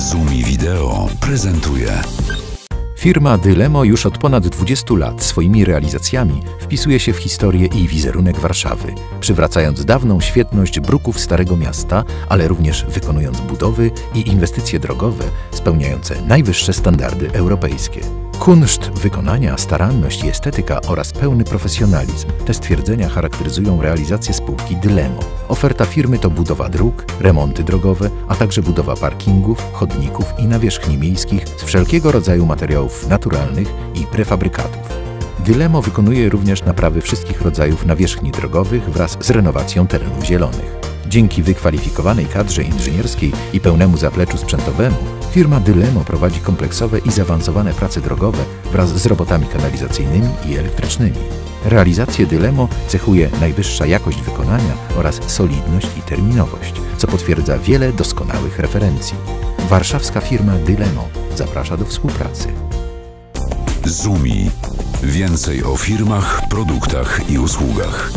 Zumi Wideo prezentuje. Firma Dylemo już od ponad 20 lat swoimi realizacjami wpisuje się w historię i wizerunek Warszawy, przywracając dawną świetność bruków Starego Miasta, ale również wykonując budowy i inwestycje drogowe spełniające najwyższe standardy europejskie. Kunszt wykonania, staranność i estetyka oraz pełny profesjonalizm. Te stwierdzenia charakteryzują realizację spółki Dylemo. Oferta firmy to budowa dróg, remonty drogowe, a także budowa parkingów, chodników i nawierzchni miejskich z wszelkiego rodzaju materiałów naturalnych i prefabrykatów. Dylemo wykonuje również naprawy wszystkich rodzajów nawierzchni drogowych wraz z renowacją terenów zielonych. Dzięki wykwalifikowanej kadrze inżynierskiej i pełnemu zapleczu sprzętowemu, firma Dylemo prowadzi kompleksowe i zaawansowane prace drogowe wraz z robotami kanalizacyjnymi i elektrycznymi. Realizację Dylemo cechuje najwyższa jakość wykonania oraz solidność i terminowość, co potwierdza wiele doskonałych referencji. Warszawska firma Dylemo zaprasza do współpracy. Zumi. Więcej o firmach, produktach i usługach.